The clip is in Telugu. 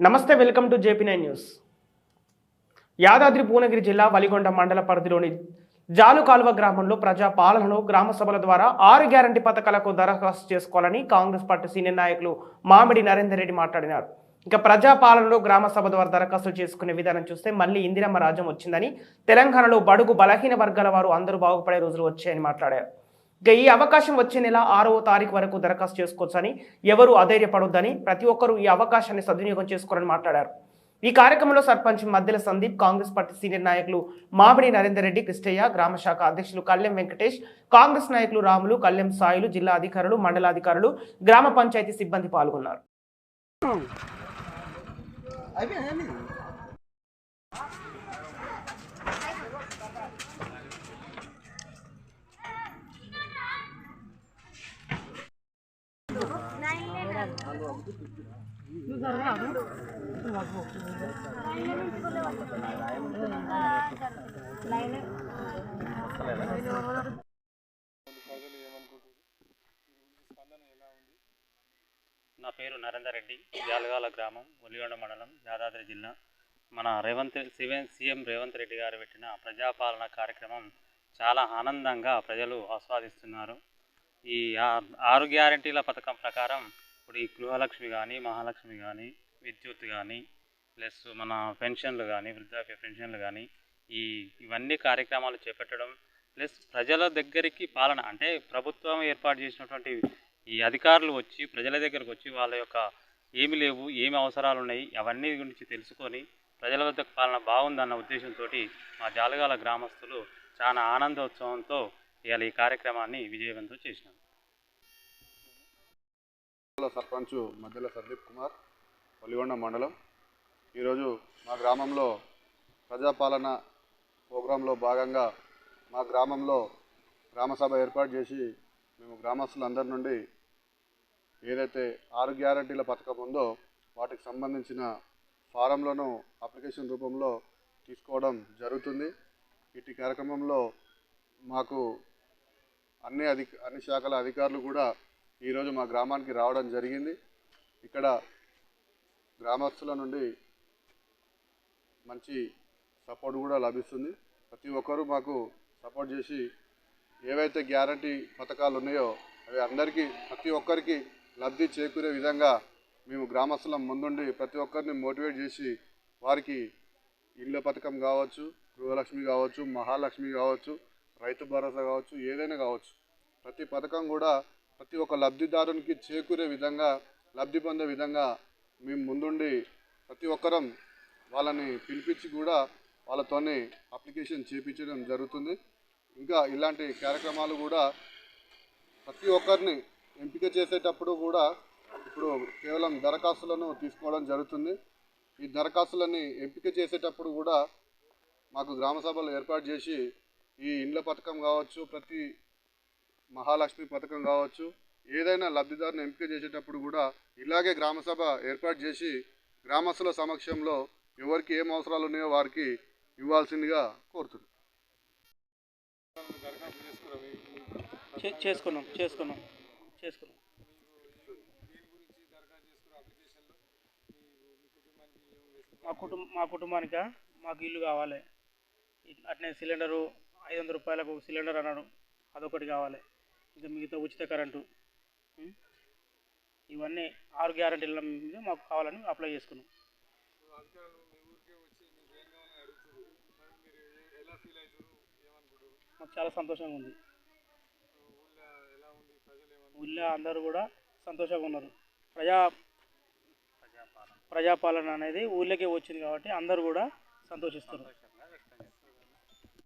నమస్తే welcome to JP nine news. Yadadri Bhuvanagiri జిల్లా వలిగొండ మండల పరిధిలోని జాలుకాల్వ గ్రామంలో ప్రజా పాలనలో గ్రామ సభల ద్వారా ఆరు గ్యారంటీ పథకాలకు దరఖాస్తు చేసుకోవాలని కాంగ్రెస్ పార్టీ సీనియర్ నాయకులు మామిడి నరేందర్ రెడ్డి మాట్లాడినారు. ఇక ప్రజా పాలనలో గ్రామ సభ ద్వారా దరఖాస్తు చేసుకునే విధానం చూస్తే మళ్ళీ ఇందిరమ్మ రాజ్యం వచ్చిందని తెలంగాణలో బడుగు బలహీన వర్గాల వారు అందరూ బాగుపడే రోజులు వచ్చాయని మాట్లాడారు. ఇక ఈ అవకాశం వచ్చే నెల ఆరవ తారీఖు వరకు దరఖాస్తు చేసుకోవచ్చని ఎవరు అధైర్యపడొద్దని ప్రతి ఒక్కరూ ఈ అవకాశాన్ని సద్వినియోగం చేసుకోవాలని మాట్లాడారు. ఈ కార్యక్రమంలో sarpanch Maddela Sandeep Congress party senior నాయకులు మామిడి నరేందర్ రెడ్డి కృష్ణయ్య గ్రామ శాఖ అధ్యక్షులు కళ్యాణ్ వెంకటేష్ కాంగ్రెస్ నాయకులు రాములు కళ్యాణ్ సాయులు జిల్లా అధికారులు మండలాధికారులు గ్రామ పంచాయతీ సిబ్బంది పాల్గొన్నారు. నా పేరు నరేందర్ రెడ్డి జాలగాల గ్రామం ఒలిగొండ మండలం యాదాద్రి జిల్లా. మన రేవంత్ సీఎం సీఎం రేవంత్ రెడ్డి గారు పెట్టిన ప్రజాపాలన కార్యక్రమం చాలా ఆనందంగా ప్రజలు ఆస్వాదిస్తున్నారు. ఈ ఆ- ఆరు గ్యారంటీల పథకం ప్రకారం ఇప్పుడు ఈ గృహలక్ష్మి కానీ మహాలక్ష్మి కానీ విద్యుత్ కానీ ప్లస్ మన పెన్షన్లు కానీ వృద్ధాప్య పెన్షన్లు కానీ ఈ ఇవన్నీ కార్యక్రమాలు చేపట్టడం ప్లస్ ప్రజల దగ్గరికి పాలన అంటే ప్రభుత్వం ఏర్పాటు చేసినటువంటి ఈ అధికారులు వచ్చి ప్రజల దగ్గరకు వచ్చి వాళ్ళ యొక్క ఏమి లేవు ఏమి అవసరాలు ఉన్నాయి అవన్నీ గురించి తెలుసుకొని ప్రజల వద్ద పాలన బాగుందన్న ఉద్దేశంతో మా జాలగాల గ్రామస్తులు చాలా ఆనందోత్సవంతో ఇవాళ ఈ కార్యక్రమాన్ని విజయవంతం చేసినారు. సర్పంచ్ మధ్యల సందీప్ కుమార్ పల్లిగొండ మండలం. ఈరోజు మా గ్రామంలో ప్రజాపాలన ప్రోగ్రాంలో భాగంగా మా గ్రామంలో గ్రామసభ ఏర్పాటు చేసి మేము గ్రామస్తులందరి నుండి ఏదైతే ఆరు గ్యారంటీల పథకం ఉందో వాటికి సంబంధించిన ఫారంలను అప్లికేషన్ రూపంలో తీసుకోవడం జరుగుతుంది. ఇటు కార్యక్రమంలో మాకు అన్ని అధిక అన్ని శాఖల అధికారులు కూడా ఈరోజు మా గ్రామానికి రావడం జరిగింది. ఇక్కడ గ్రామస్తుల నుండి మంచి సపోర్ట్ కూడా లభిస్తుంది. ప్రతి ఒక్కరూ మాకు సపోర్ట్ చేసి ఏవైతే గ్యారంటీ పథకాలు ఉన్నాయో అవి అందరికీ ప్రతి ఒక్కరికి లబ్ధి చేకూరే విధంగా మేము గ్రామస్తులం ముందుండి ప్రతి ఒక్కరిని మోటివేట్ చేసి వారికి ఇళ్ళ పథకం కావచ్చు గృహలక్ష్మి కావచ్చు మహాలక్ష్మి కావచ్చు రైతు భరోసా కావచ్చు ఏదైనా కావచ్చు. ప్రతి పథకం కూడా ప్రతి ఒక్క లబ్ధిదారునికి చేకూరే విధంగా లబ్ధి పొందే విధంగా మేము ముందుండి ప్రతి ఒక్కరం వాళ్ళని పిలిపించి కూడా వాళ్ళతోని అప్లికేషన్ చేపించడం జరుగుతుంది. ఇంకా ఇలాంటి కార్యక్రమాలు కూడా ప్రతి ఒక్కరిని ఎంపిక చేసేటప్పుడు కూడా ఇప్పుడు కేవలం దరఖాస్తులను తీసుకోవడం జరుగుతుంది. ఈ దరఖాస్తులని ఎంపిక చేసేటప్పుడు కూడా మాకు గ్రామ సభలు ఏర్పాటు చేసి ఈ ఇండ్ల పథకం కావచ్చు ప్రతి మహాలక్ష్మి పథకం కావచ్చు ఏదైనా లబ్ధిదారుని ఎంపిక చేసేటప్పుడు కూడా ఇలాగే గ్రామసభ ఏర్పాటు చేసి గ్రామస్తుల సమక్షంలో ఎవరికి ఏం అవసరాలు ఉన్నాయో వారికి ఇవ్వాల్సిందిగా కోరుతున్నాం. చేసుకున్నాం చేసుకున్నాం చేసుకున్నాం. మా కుటుంబ మా కుటుంబానికి? మాకు ఇల్లు కావాలి. అట్నే సిలిండరు ఐదు వందల రూపాయలకు సిలిండర్ అన్నాడు. అదొకటి కావాలి. ఇంకా మిగతా ఉచిత కరెంటు. ఇవన్నీ ఆరు గ్యారంటీల మీద మాకు కావాలని అప్లై చేసుకున్నాం. మాకు చాలా సంతోషంగా ఉంది. ఊళ్ళో అందరూ కూడా సంతోషంగా ఉన్నారు. ప్రజా ప్రజాపాలన అనేది ఊళ్ళకే వచ్చింది కాబట్టి అందరూ కూడా సంతోషిస్తారు